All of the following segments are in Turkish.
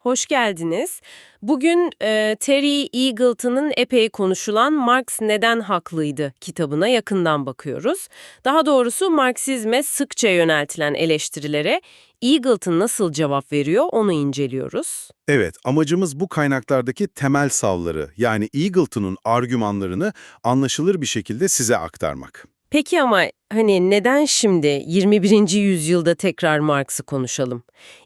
Hoş geldiniz. Bugün e, Terry Eagleton'ın epey konuşulan Marx Neden Haklıydı kitabına yakından bakıyoruz. Daha doğrusu Marksizme sıkça yöneltilen eleştirilere Eagleton nasıl cevap veriyor onu inceliyoruz. Evet, amacımız bu kaynaklardaki temel savları yani Eagleton'un argümanlarını anlaşılır bir şekilde size aktarmak. Peki ama hani neden şimdi 21. yüzyılda tekrar Marx'ı konuşalım?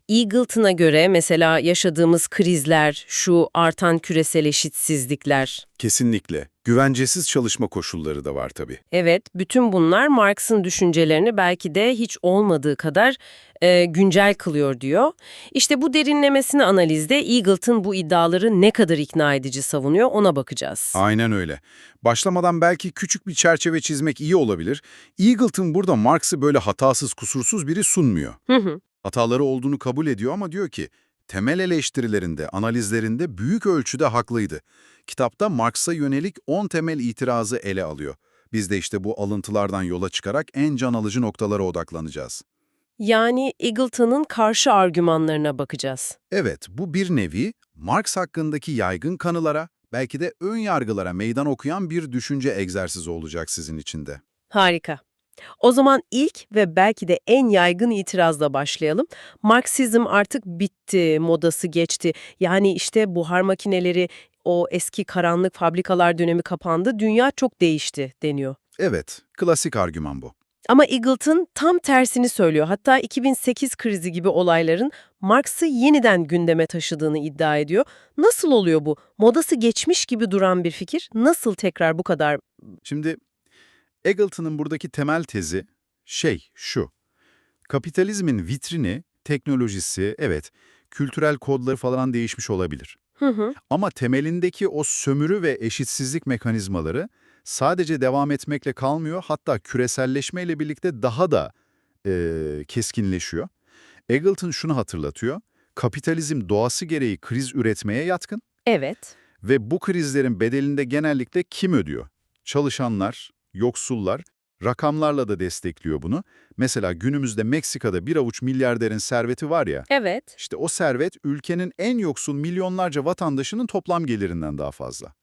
Eagleton'a göre mesela yaşadığımız krizler, şu artan küresel eşitsizlikler, Kesinlikle. Güvencesiz çalışma koşulları da var tabii. Evet, bütün bunlar Marx'ın düşüncelerini belki de hiç olmadığı kadar e, güncel kılıyor diyor. İşte bu derinlemesine analizde Eagleton bu iddiaları ne kadar ikna edici savunuyor ona bakacağız. Aynen öyle. Başlamadan belki küçük bir çerçeve çizmek iyi olabilir. Eagleton burada Marx'ı böyle hatasız, kusursuz biri sunmuyor. Hı hı. Hataları olduğunu kabul ediyor ama diyor ki, temel eleştirilerinde, analizlerinde büyük ölçüde haklıydı. Kitapta Marx'a yönelik 10 temel itirazı ele alıyor. Biz de işte bu alıntılardan yola çıkarak en can alıcı noktalara odaklanacağız. Yani Eagleton'ın karşı argümanlarına bakacağız. Evet, bu bir nevi Marx hakkındaki yaygın kanılara, belki de ön yargılara meydan okuyan bir düşünce egzersizi olacak sizin için de. Harika. O zaman ilk ve belki de en yaygın itirazla başlayalım. Marksizm artık bitti, modası geçti. Yani işte buhar makineleri, o eski karanlık fabrikalar dönemi kapandı, dünya çok değişti deniyor. Evet, klasik argüman bu. Ama Eagleton tam tersini söylüyor. Hatta 2008 krizi gibi olayların Marx'ı yeniden gündeme taşıdığını iddia ediyor. Nasıl oluyor bu? Modası geçmiş gibi duran bir fikir nasıl tekrar bu kadar... Şimdi Eagleton'ın buradaki temel tezi şey şu. Kapitalizmin vitrini, teknolojisi, evet, kültürel kodları falan değişmiş olabilir. Hı hı. Ama temelindeki o sömürü ve eşitsizlik mekanizmaları sadece devam etmekle kalmıyor, hatta küreselleşmeyle birlikte daha da eee, keskinleşiyor. Eagleton şunu hatırlatıyor, kapitalizm doğası gereği kriz üretmeye yatkın Evet. ve bu krizlerin bedelinde genellikle kim ödüyor? Çalışanlar, yoksullar, rakamlarla da destekliyor bunu. Mesela günümüzde Meksika'da bir avuç milyarderin serveti var ya, Evet. işte o servet ülkenin en yoksul milyonlarca vatandaşının toplam gelirinden daha fazla.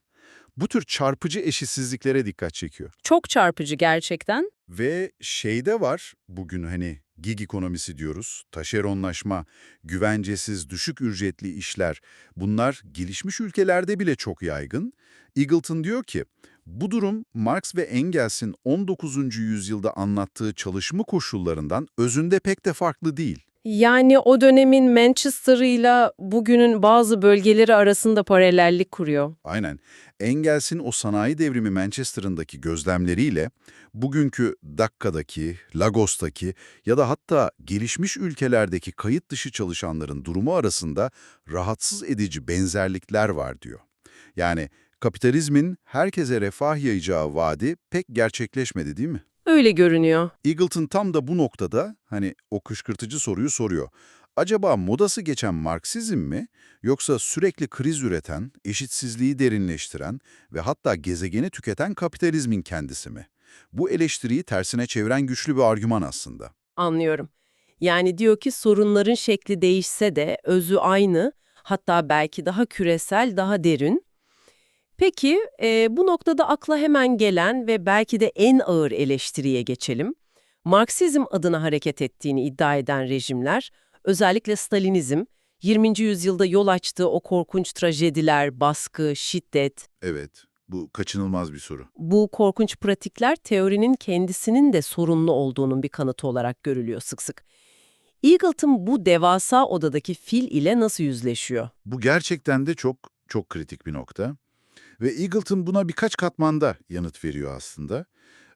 Bu tür çarpıcı eşitsizliklere dikkat çekiyor. Çok çarpıcı gerçekten. Ve şeyde var, bugün hani gig ekonomisi diyoruz, taşeronlaşma, güvencesiz, düşük ücretli işler. Bunlar gelişmiş ülkelerde bile çok yaygın. Eagleton diyor ki, bu durum Marx ve Engels'in 19. yüzyılda anlattığı çalışma koşullarından özünde pek de farklı değil. Yani o dönemin Manchester'ıyla bugünün bazı bölgeleri arasında paralellik kuruyor. Aynen. Engels'in o sanayi devrimi Manchester'ındaki gözlemleriyle bugünkü Dakka'daki, Lagos'taki ya da hatta gelişmiş ülkelerdeki kayıt dışı çalışanların durumu arasında rahatsız edici benzerlikler var diyor. Yani kapitalizmin herkese refah yayacağı vaadi pek gerçekleşmedi değil mi? Öyle görünüyor. Eagleton tam da bu noktada hani o kışkırtıcı soruyu soruyor. Acaba modası geçen Marksizm mi yoksa sürekli kriz üreten, eşitsizliği derinleştiren ve hatta gezegeni tüketen kapitalizmin kendisi mi? Bu eleştiriyi tersine çeviren güçlü bir argüman aslında. Anlıyorum. Yani diyor ki sorunların şekli değişse de özü aynı, hatta belki daha küresel, daha derin. Peki e, bu noktada akla hemen gelen ve belki de en ağır eleştiriye geçelim. Marksizm adına hareket ettiğini iddia eden rejimler, özellikle Stalinizm, 20. yüzyılda yol açtığı o korkunç trajediler, baskı, şiddet, Evet, bu kaçınılmaz bir soru. bu korkunç pratikler teorinin kendisinin de sorunlu olduğunun bir kanıtı olarak görülüyor sık sık. Eagleton bu devasa odadaki fil ile nasıl yüzleşiyor? Bu gerçekten de çok çok kritik bir nokta. Ve Eagleton buna birkaç katmanda yanıt veriyor aslında.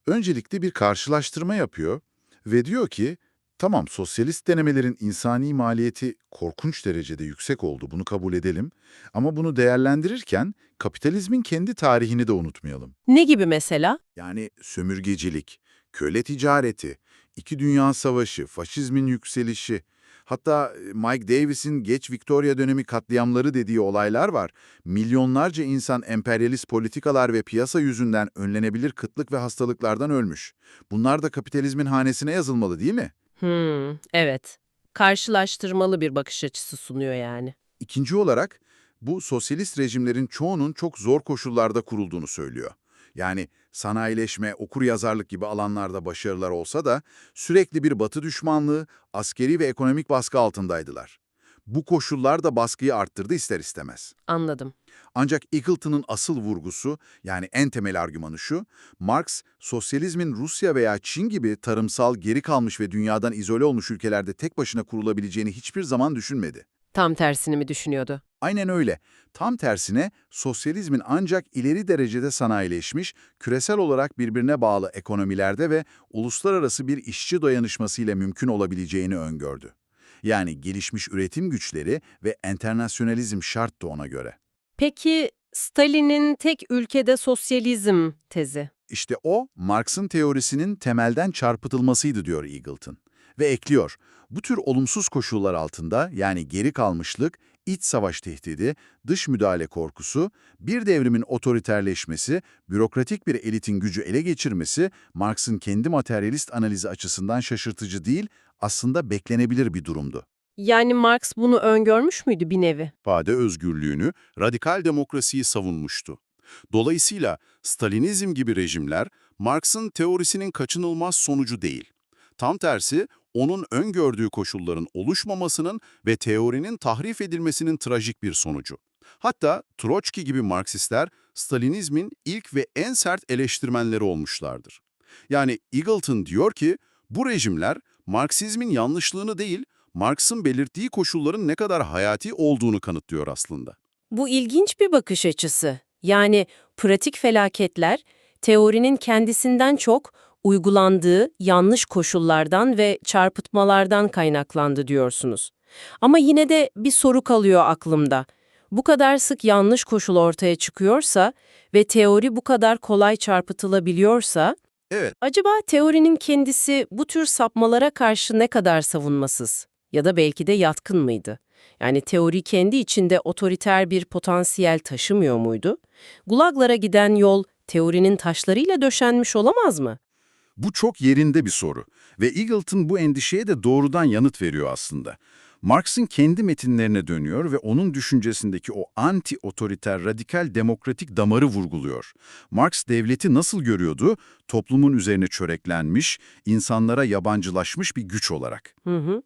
Öncelikle bir karşılaştırma yapıyor ve diyor ki, tamam sosyalist denemelerin insani maliyeti korkunç derecede yüksek oldu, bunu kabul edelim. Ama bunu değerlendirirken kapitalizmin kendi tarihini de unutmayalım. Ne gibi mesela? Yani sömürgecilik, köle ticareti, İki Dünya Savaşı, faşizmin yükselişi, hatta Mike Davis'in geç Victoria dönemi katliamları dediği olaylar var. Milyonlarca insan emperyalist politikalar ve piyasa yüzünden önlenebilir kıtlık ve hastalıklardan ölmüş. Bunlar da kapitalizmin hanesine yazılmalı değil mi? Hmm, evet. Karşılaştırmalı bir bakış açısı sunuyor yani. İkinci olarak bu sosyalist rejimlerin çoğunun çok zor koşullarda kurulduğunu söylüyor. Yani sanayileşme, okur yazarlık gibi alanlarda başarılar olsa da sürekli bir batı düşmanlığı, askeri ve ekonomik baskı altındaydılar. Bu koşullar da baskıyı arttırdı ister istemez. Anladım. Ancak Eagleton'un asıl vurgusu, yani en temel argümanı şu, Marx, sosyalizmin Rusya veya Çin gibi tarımsal, geri kalmış ve dünyadan izole olmuş ülkelerde tek başına kurulabileceğini hiçbir zaman düşünmedi. Tam tersini mi düşünüyordu? Aynen öyle. Tam tersine sosyalizmin ancak ileri derecede sanayileşmiş, küresel olarak birbirine bağlı ekonomilerde ve uluslararası bir işçi dayanışmasıyla mümkün olabileceğini öngördü. Yani gelişmiş üretim güçleri ve enternasyonalizm şarttı ona göre. Peki Stalin'in tek ülkede sosyalizm tezi. İşte o, Marx'ın teorisinin temelden çarpıtılmasıydı diyor Eagleton. Ve ekliyor, bu tür olumsuz koşullar altında yani geri kalmışlık, iç savaş tehdidi, dış müdahale korkusu, bir devrimin otoriterleşmesi, bürokratik bir elitin gücü ele geçirmesi, Marx'ın kendi materyalist analizi açısından şaşırtıcı değil, aslında beklenebilir bir durumdu. Yani Marx bunu öngörmüş müydü bir nevi? ifade özgürlüğünü, radikal demokrasiyi savunmuştu. Dolayısıyla Stalinizm gibi rejimler Marx'ın teorisinin kaçınılmaz sonucu değil. Tam tersi, onun öngördüğü koşulların oluşmamasının ve teorinin tahrif edilmesinin trajik bir sonucu. Hatta Troçki gibi Marksistler Stalinizmin ilk ve en sert eleştirmenleri olmuşlardır. Yani Eagleton diyor ki, bu rejimler Marksizmin yanlışlığını değil, Marx'ın belirttiği koşulların ne kadar hayati olduğunu kanıtlıyor aslında. Bu ilginç bir bakış açısı. Yani pratik felaketler teorinin kendisinden çok uygulandığı yanlış koşullardan ve çarpıtmalardan kaynaklandı diyorsunuz. Ama yine de bir soru kalıyor aklımda. Bu kadar sık yanlış koşul ortaya çıkıyorsa ve teori bu kadar kolay çarpıtılabiliyorsa, Evet, acaba teorinin kendisi bu tür sapmalara karşı ne kadar savunmasız ya da belki de yatkın mıydı? Yani teori kendi içinde otoriter bir potansiyel taşımıyor muydu? Gulaglara giden yol teorinin taşlarıyla döşenmiş olamaz mı? Bu çok yerinde bir soru ve Eagleton bu endişeye de doğrudan yanıt veriyor aslında. Marx'ın kendi metinlerine dönüyor ve onun düşüncesindeki o anti-otoriter radikal demokratik damarı vurguluyor. Marx devleti nasıl görüyordu? Toplumun üzerine çöreklenmiş, insanlara yabancılaşmış bir güç olarak. Hı hı.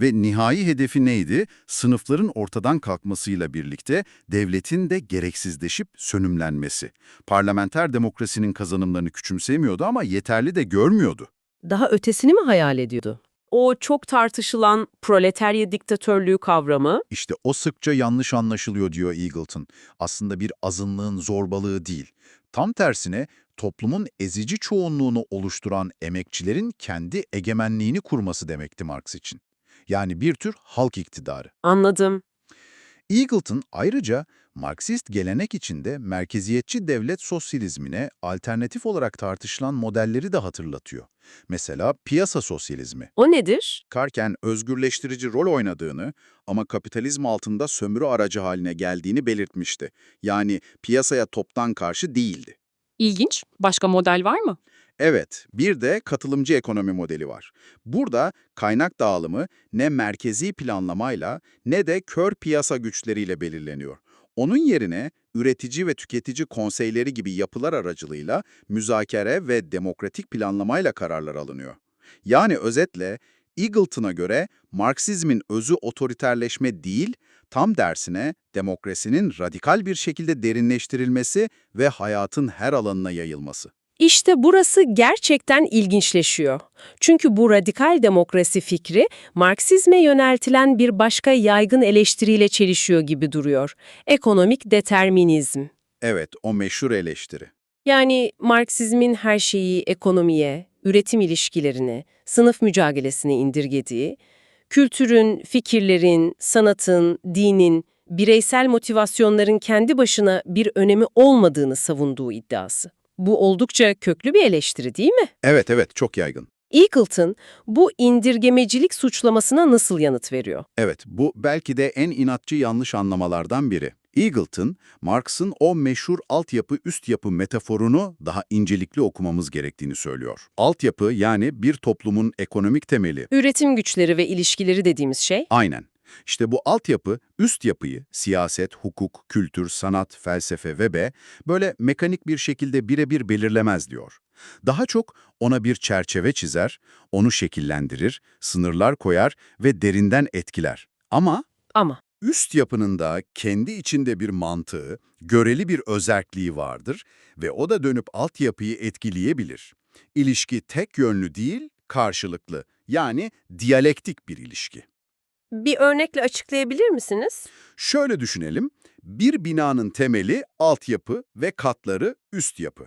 Ve nihai hedefi neydi? Sınıfların ortadan kalkmasıyla birlikte devletin de gereksizleşip sönümlenmesi. Parlamenter demokrasinin kazanımlarını küçümsemiyordu ama yeterli de görmüyordu. Daha ötesini mi hayal ediyordu? O çok tartışılan proletarya diktatörlüğü kavramı İşte o sıkça yanlış anlaşılıyor diyor Eagleton. Aslında bir azınlığın zorbalığı değil. Tam tersine toplumun ezici çoğunluğunu oluşturan emekçilerin kendi egemenliğini kurması demekti Marx için. Yani bir tür halk iktidarı. anladım. Eagleton ayrıca Marksist gelenek içinde merkeziyetçi devlet sosyalizmine alternatif olarak tartışılan modelleri de hatırlatıyor. Mesela piyasa sosyalizmi. O nedir? Karken özgürleştirici rol oynadığını ama kapitalizm altında sömürü aracı haline geldiğini belirtmişti. Yani piyasaya toptan karşı değildi. İlginç. Başka model var mı? Evet, bir de katılımcı ekonomi modeli var. Burada kaynak dağılımı ne merkezi planlamayla ne de kör piyasa güçleriyle belirleniyor. Onun yerine üretici ve tüketici konseyleri gibi yapılar aracılığıyla müzakere ve demokratik planlamayla kararlar alınıyor. Yani özetle Eagleton'a göre Marksizmin özü otoriterleşme değil, tam dersine demokrasinin radikal bir şekilde derinleştirilmesi ve hayatın her alanına yayılması. İşte burası gerçekten ilginçleşiyor. Çünkü bu radikal demokrasi fikri Marksizme yöneltilen bir başka yaygın eleştiriyle çelişiyor gibi duruyor. Ekonomik determinizm. Evet, o meşhur eleştiri. Yani Marksizmin her şeyi ekonomiye, üretim ilişkilerine, sınıf mücadelesine indirgediği, kültürün, fikirlerin, sanatın, dinin, bireysel motivasyonların kendi başına bir önemi olmadığını savunduğu iddiası. Bu oldukça köklü bir eleştiri değil mi? Evet, evet, çok yaygın. Eagleton bu indirgemecilik suçlamasına nasıl yanıt veriyor? Evet, bu belki de en inatçı yanlış anlamalardan biri. Eagleton, Marx'ın o meşhur altyapı üst yapı metaforunu daha incelikli okumamız gerektiğini söylüyor. Altyapı yani bir toplumun ekonomik temeli. Üretim güçleri ve ilişkileri dediğimiz şey. Aynen. İşte bu altyapı, üst yapıyı, siyaset, hukuk, kültür, sanat, felsefe ve be, böyle mekanik bir şekilde birebir belirlemez diyor. Daha çok ona bir çerçeve çizer, onu şekillendirir, sınırlar koyar ve derinden etkiler. Ama Ama üst yapının da kendi içinde bir mantığı, göreli bir özerkliği vardır ve o da dönüp altyapıyı etkileyebilir. İlişki tek yönlü değil, karşılıklı, yani diyalektik bir ilişki. Bir örnekle açıklayabilir misiniz? Şöyle düşünelim, bir binanın temeli altyapı ve katları üst yapı.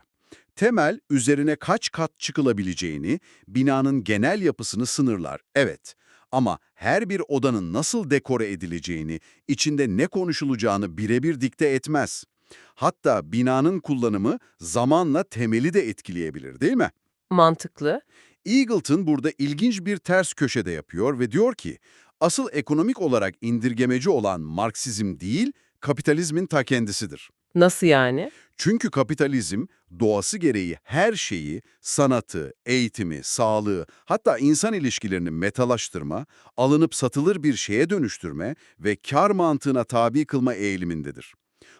Temel, üzerine kaç kat çıkılabileceğini, binanın genel yapısını sınırlar, evet. Ama her bir odanın nasıl dekore edileceğini, içinde ne konuşulacağını birebir dikte etmez. Hatta binanın kullanımı zamanla temeli de etkileyebilir değil mi? Mantıklı. Eagleton burada ilginç bir ters köşede yapıyor ve diyor ki, asıl ekonomik olarak indirgemeci olan Marksizm değil, kapitalizmin ta kendisidir. Nasıl yani? Çünkü kapitalizm doğası gereği her şeyi, sanatı, eğitimi, sağlığı, hatta insan ilişkilerini metalaştırma, alınıp satılır bir şeye dönüştürme ve kar mantığına tabi kılma eğilimindedir.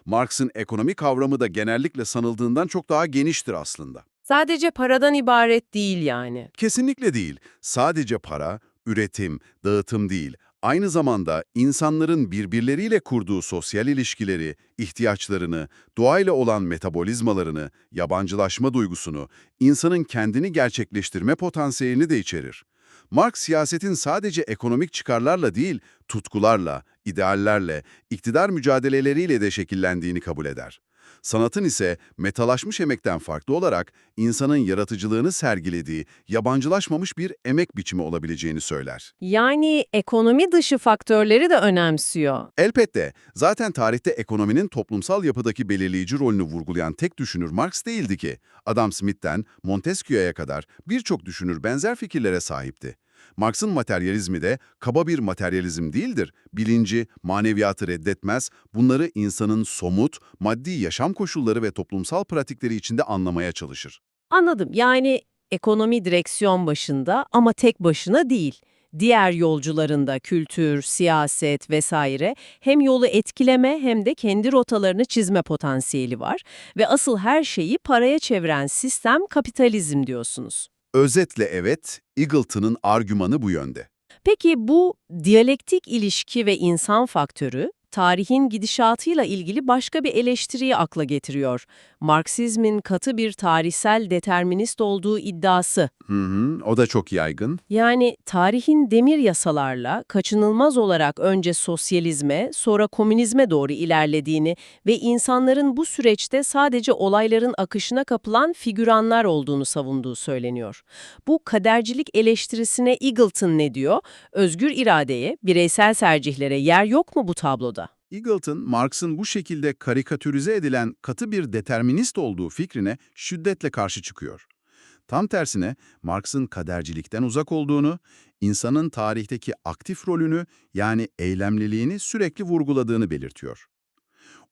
Marx'ın ekonomi kavramı da genellikle sanıldığından çok daha geniştir aslında. Sadece paradan ibaret değil yani. Kesinlikle değil. Sadece para, üretim, dağıtım değil. Aynı zamanda insanların birbirleriyle kurduğu sosyal ilişkileri, ihtiyaçlarını, doğayla olan metabolizmalarını, yabancılaşma duygusunu, insanın kendini gerçekleştirme potansiyelini de içerir. Marx siyasetin sadece ekonomik çıkarlarla değil, tutkularla, ideallerle, iktidar mücadeleleriyle de şekillendiğini kabul eder. Sanatın ise metalaşmış emekten farklı olarak insanın yaratıcılığını sergilediği, yabancılaşmamış bir emek biçimi olabileceğini söyler. Yani ekonomi dışı faktörleri de önemsiyor. Elbette, zaten tarihte ekonominin toplumsal yapıdaki belirleyici rolünü vurgulayan tek düşünür Marx değildi ki. Adam Smith'ten Montesquieu'ya kadar birçok düşünür benzer fikirlere sahipti. Marx'ın materyalizmi de kaba bir materyalizm değildir. Bilinci, maneviyatı reddetmez, bunları insanın somut, maddi yaşam koşulları ve toplumsal pratikleri içinde anlamaya çalışır. Anladım. Yani ekonomi direksiyon başında ama tek başına değil. Diğer yolcularında kültür, siyaset vesaire hem yolu etkileme hem de kendi rotalarını çizme potansiyeli var. Ve asıl her şeyi paraya çeviren sistem kapitalizm diyorsunuz. Özetle evet, Eagleton'ın argümanı bu yönde. Peki bu diyalektik ilişki ve insan faktörü tarihin gidişatıyla ilgili başka bir eleştiriyi akla getiriyor. Marksizmin katı bir tarihsel determinist olduğu iddiası. Hı hı, o da çok yaygın. Yani tarihin demir yasalarla kaçınılmaz olarak önce sosyalizme, sonra komünizme doğru ilerlediğini ve insanların bu süreçte sadece olayların akışına kapılan figüranlar olduğunu savunduğu söyleniyor. Bu kadercilik eleştirisine Eagleton ne diyor? Özgür iradeye, bireysel tercihlere yer yok mu bu tabloda? Eagleton, Marx'ın bu şekilde karikatürize edilen katı bir determinist olduğu fikrine şiddetle karşı çıkıyor. Tam tersine Marx'ın kadercilikten uzak olduğunu, insanın tarihteki aktif rolünü yani eylemliliğini sürekli vurguladığını belirtiyor.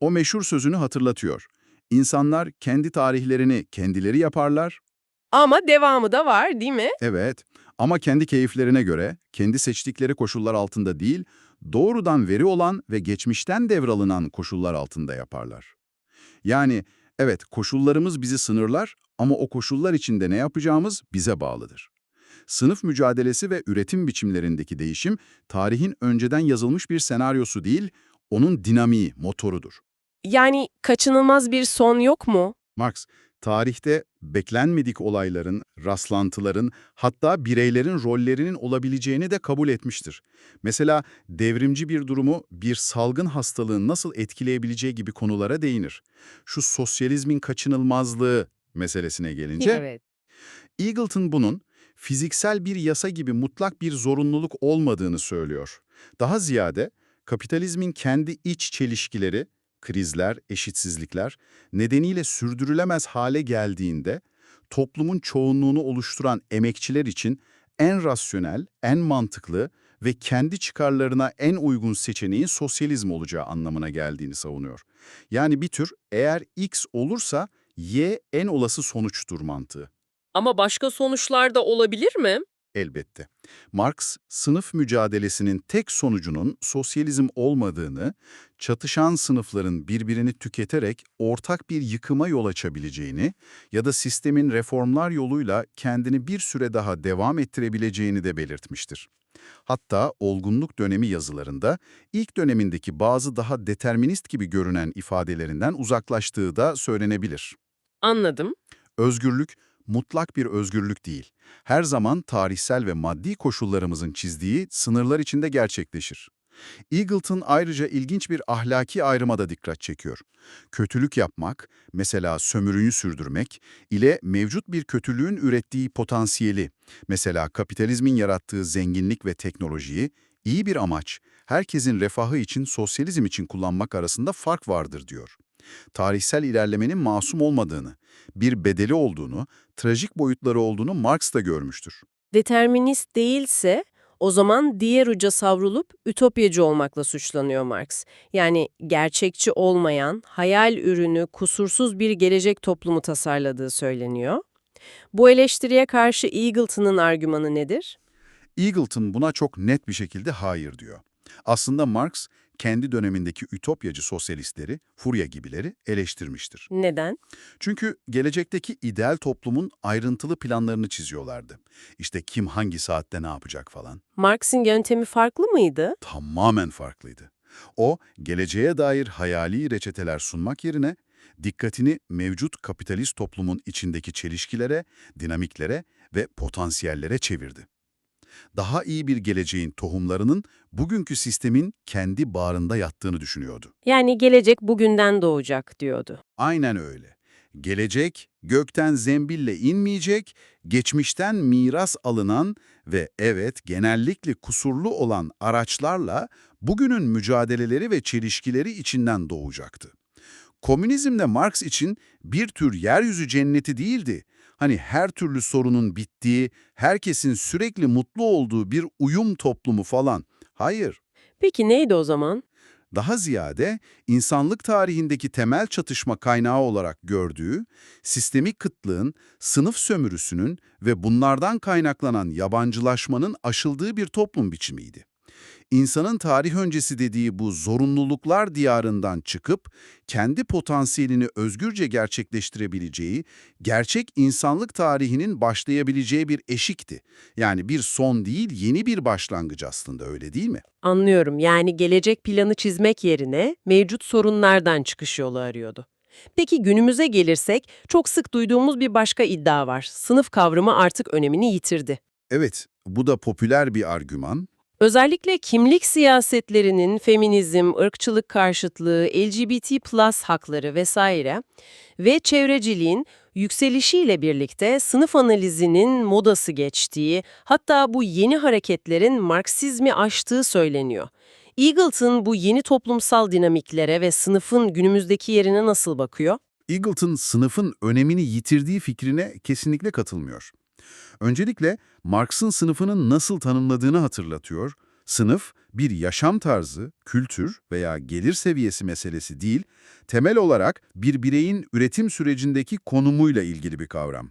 O meşhur sözünü hatırlatıyor. İnsanlar kendi tarihlerini kendileri yaparlar, Ama devamı da var değil mi? evet ama kendi keyiflerine göre, kendi seçtikleri koşullar altında değil, doğrudan veri olan ve geçmişten devralınan koşullar altında yaparlar. Yani evet koşullarımız bizi sınırlar ama o koşullar içinde ne yapacağımız bize bağlıdır. Sınıf mücadelesi ve üretim biçimlerindeki değişim tarihin önceden yazılmış bir senaryosu değil, onun dinamiği, motorudur. Yani kaçınılmaz bir son yok mu? Marx, tarihte beklenmedik olayların, rastlantıların, hatta bireylerin rollerinin olabileceğini de kabul etmiştir. Mesela devrimci bir durumu bir salgın hastalığın nasıl etkileyebileceği gibi konulara değinir. Şu sosyalizmin kaçınılmazlığı meselesine gelince, Evet. Eagleton bunun fiziksel bir yasa gibi mutlak bir zorunluluk olmadığını söylüyor. Daha ziyade kapitalizmin kendi iç çelişkileri, krizler, eşitsizlikler nedeniyle sürdürülemez hale geldiğinde toplumun çoğunluğunu oluşturan emekçiler için en rasyonel, en mantıklı ve kendi çıkarlarına en uygun seçeneğin sosyalizm olacağı anlamına geldiğini savunuyor. Yani bir tür eğer X olursa Y en olası sonuçtur mantığı. Ama başka sonuçlar da olabilir mi? Elbette. Marx, sınıf mücadelesinin tek sonucunun sosyalizm olmadığını, çatışan sınıfların birbirini tüketerek ortak bir yıkıma yol açabileceğini ya da sistemin reformlar yoluyla kendini bir süre daha devam ettirebileceğini de belirtmiştir. Hatta olgunluk dönemi yazılarında ilk dönemindeki bazı daha determinist gibi görünen ifadelerinden uzaklaştığı da söylenebilir. Anladım. Özgürlük, mutlak bir özgürlük değil. Her zaman tarihsel ve maddi koşullarımızın çizdiği sınırlar içinde gerçekleşir. Eagleton ayrıca ilginç bir ahlaki ayrıma da dikkat çekiyor. Kötülük yapmak, mesela sömürüyü sürdürmek, ile mevcut bir kötülüğün ürettiği potansiyeli, mesela kapitalizmin yarattığı zenginlik ve teknolojiyi, iyi bir amaç, herkesin refahı için sosyalizm için kullanmak arasında fark vardır diyor tarihsel ilerlemenin masum olmadığını, bir bedeli olduğunu, trajik boyutları olduğunu Marx da görmüştür. Determinist değilse o zaman diğer uca savrulup ütopyacı olmakla suçlanıyor Marx. Yani gerçekçi olmayan, hayal ürünü, kusursuz bir gelecek toplumu tasarladığı söyleniyor. Bu eleştiriye karşı Eagleton'ın argümanı nedir? Eagleton buna çok net bir şekilde hayır diyor. Aslında Marx, kendi dönemindeki ütopyacı sosyalistleri, Furya gibileri eleştirmiştir. Neden? Çünkü gelecekteki ideal toplumun ayrıntılı planlarını çiziyorlardı. İşte kim hangi saatte ne yapacak falan. Marx'ın yöntemi farklı mıydı? Tamamen farklıydı. O, geleceğe dair hayali reçeteler sunmak yerine, dikkatini mevcut kapitalist toplumun içindeki çelişkilere, dinamiklere ve potansiyellere çevirdi. Daha iyi bir geleceğin tohumlarının bugünkü sistemin kendi bağrında yattığını düşünüyordu. Yani gelecek bugünden doğacak diyordu. Aynen öyle. Gelecek, gökten zembille inmeyecek, geçmişten miras alınan ve evet genellikle kusurlu olan araçlarla bugünün mücadeleleri ve çelişkileri içinden doğacaktı. Komünizm de Marx için bir tür yeryüzü cenneti değildi. Hani her türlü sorunun bittiği, herkesin sürekli mutlu olduğu bir uyum toplumu falan. Hayır. Peki neydi o zaman? Daha ziyade insanlık tarihindeki temel çatışma kaynağı olarak gördüğü, sistemik kıtlığın, sınıf sömürüsünün ve bunlardan kaynaklanan yabancılaşmanın aşıldığı bir toplum biçimiydi. İnsanın tarih öncesi dediği bu zorunluluklar diyarından çıkıp kendi potansiyelini özgürce gerçekleştirebileceği, gerçek insanlık tarihinin başlayabileceği bir eşikti. Yani bir son değil, yeni bir başlangıç aslında öyle değil mi? Anlıyorum. Yani gelecek planı çizmek yerine mevcut sorunlardan çıkış yolu arıyordu. Peki günümüze gelirsek çok sık duyduğumuz bir başka iddia var. Sınıf kavramı artık önemini yitirdi. Evet, bu da popüler bir argüman. Özellikle kimlik siyasetlerinin feminizm, ırkçılık karşıtlığı, LGBT plus hakları vesaire ve çevreciliğin yükselişiyle birlikte sınıf analizinin modası geçtiği, hatta bu yeni hareketlerin Marksizmi aştığı söyleniyor. Eagleton bu yeni toplumsal dinamiklere ve sınıfın günümüzdeki yerine nasıl bakıyor? Eagleton sınıfın önemini yitirdiği fikrine kesinlikle katılmıyor. Öncelikle Marx'ın sınıfının nasıl tanımladığını hatırlatıyor. Sınıf bir yaşam tarzı, kültür veya gelir seviyesi meselesi değil, temel olarak bir bireyin üretim sürecindeki konumuyla ilgili bir kavram.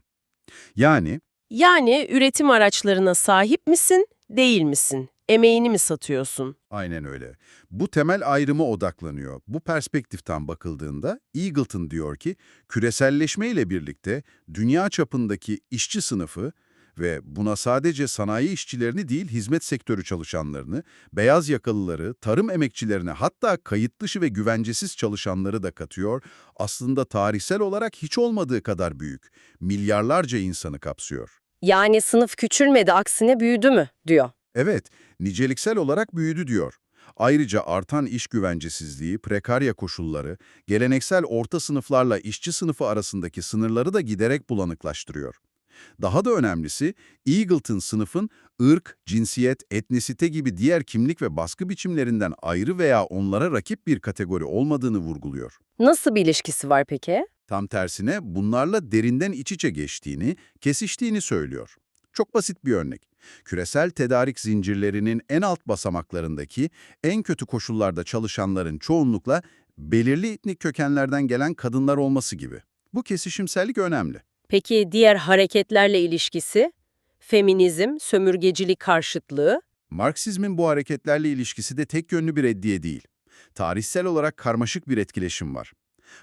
Yani Yani üretim araçlarına sahip misin, değil misin? Emeğini mi satıyorsun? Aynen öyle. Bu temel ayrıma odaklanıyor. Bu perspektiften bakıldığında Eagleton diyor ki, küreselleşme ile birlikte dünya çapındaki işçi sınıfı ve buna sadece sanayi işçilerini değil hizmet sektörü çalışanlarını, beyaz yakalıları, tarım emekçilerini hatta kayıt dışı ve güvencesiz çalışanları da katıyor. Aslında tarihsel olarak hiç olmadığı kadar büyük. Milyarlarca insanı kapsıyor. Yani sınıf küçülmedi, aksine büyüdü mü, diyor. Evet, niceliksel olarak büyüdü diyor. Ayrıca artan iş güvencesizliği, prekarya koşulları, geleneksel orta sınıflarla işçi sınıfı arasındaki sınırları da giderek bulanıklaştırıyor. Daha da önemlisi, Eagleton sınıfın ırk, cinsiyet, etnisite gibi diğer kimlik ve baskı biçimlerinden ayrı veya onlara rakip bir kategori olmadığını vurguluyor. Nasıl bir ilişkisi var peki? Tam tersine bunlarla derinden iç içe geçtiğini, kesiştiğini söylüyor. Çok basit bir örnek. Küresel tedarik zincirlerinin en alt basamaklarındaki en kötü koşullarda çalışanların çoğunlukla belirli etnik kökenlerden gelen kadınlar olması gibi. Bu kesişimsellik önemli. Peki diğer hareketlerle ilişkisi? Feminizm, sömürgecilik karşıtlığı. Marksizmin bu hareketlerle ilişkisi de tek yönlü bir reddiye değil. Tarihsel olarak karmaşık bir etkileşim var.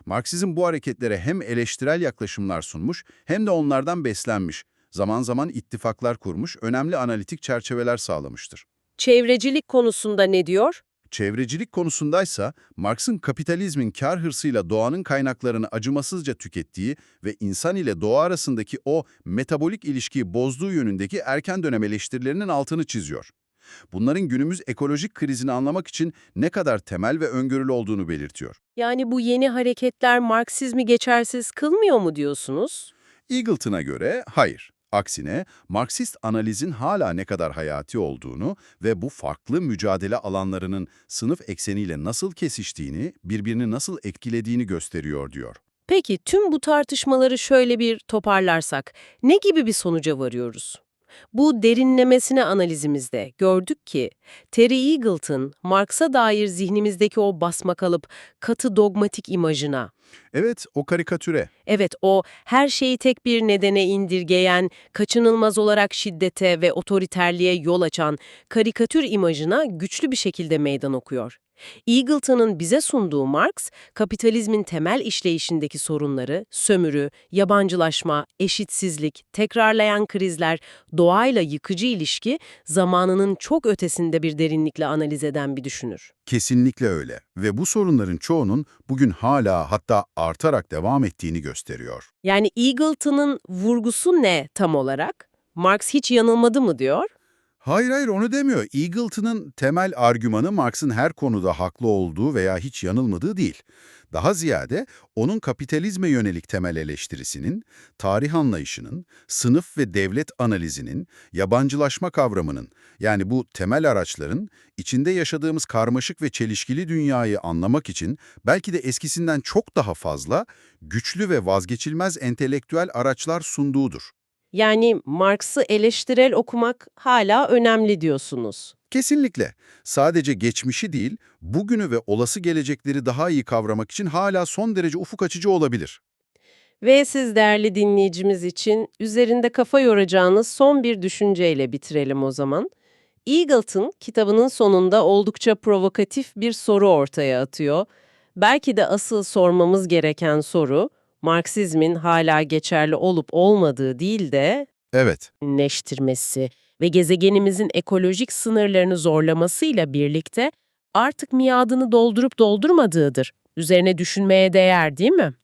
Marksizm bu hareketlere hem eleştirel yaklaşımlar sunmuş hem de onlardan beslenmiş, zaman zaman ittifaklar kurmuş, önemli analitik çerçeveler sağlamıştır. Çevrecilik konusunda ne diyor? Çevrecilik konusundaysa Marx'ın kapitalizmin kar hırsıyla doğanın kaynaklarını acımasızca tükettiği ve insan ile doğa arasındaki o metabolik ilişkiyi bozduğu yönündeki erken dönem eleştirilerinin altını çiziyor. Bunların günümüz ekolojik krizini anlamak için ne kadar temel ve öngörülü olduğunu belirtiyor. Yani bu yeni hareketler Marksizmi geçersiz kılmıyor mu diyorsunuz? Eagleton'a göre hayır. Aksine Marksist analizin hala ne kadar hayati olduğunu ve bu farklı mücadele alanlarının sınıf ekseniyle nasıl kesiştiğini, birbirini nasıl etkilediğini gösteriyor diyor. Peki tüm bu tartışmaları şöyle bir toparlarsak ne gibi bir sonuca varıyoruz? Bu derinlemesine analizimizde gördük ki Terry Eagleton, Marx'a dair zihnimizdeki o basmakalıp katı dogmatik imajına, Evet, o karikatüre. evet o her şeyi tek bir nedene indirgeyen, kaçınılmaz olarak şiddete ve otoriterliğe yol açan karikatür imajına güçlü bir şekilde meydan okuyor. Eagleton'ın bize sunduğu Marx, kapitalizmin temel işleyişindeki sorunları, sömürü, yabancılaşma, eşitsizlik, tekrarlayan krizler, doğayla yıkıcı ilişki, zamanının çok ötesinde bir derinlikle analiz eden bir düşünür. Kesinlikle öyle ve bu sorunların çoğunun bugün hala hatta artarak devam ettiğini gösteriyor. Yani Eagleton'ın vurgusu ne tam olarak? Marx hiç yanılmadı mı diyor? Hayır hayır onu demiyor. Eagleton'ın temel argümanı Marx'ın her konuda haklı olduğu veya hiç yanılmadığı değil. Daha ziyade onun kapitalizme yönelik temel eleştirisinin, tarih anlayışının, sınıf ve devlet analizinin, yabancılaşma kavramının yani bu temel araçların içinde yaşadığımız karmaşık ve çelişkili dünyayı anlamak için belki de eskisinden çok daha fazla güçlü ve vazgeçilmez entelektüel araçlar sunduğudur. Yani Marx'ı eleştirel okumak hala önemli diyorsunuz. Kesinlikle. Sadece geçmişi değil, bugünü ve olası gelecekleri daha iyi kavramak için hala son derece ufuk açıcı olabilir. Ve siz değerli dinleyicimiz için üzerinde kafa yoracağınız son bir düşünceyle bitirelim o zaman. Eagleton kitabının sonunda oldukça provokatif bir soru ortaya atıyor. Belki de asıl sormamız gereken soru, Marksizmin hala geçerli olup olmadığı değil de Evet, neştirmesi ve gezegenimizin ekolojik sınırlarını zorlamasıyla birlikte artık miadını doldurup doldurmadığıdır. Üzerine düşünmeye değer değil mi?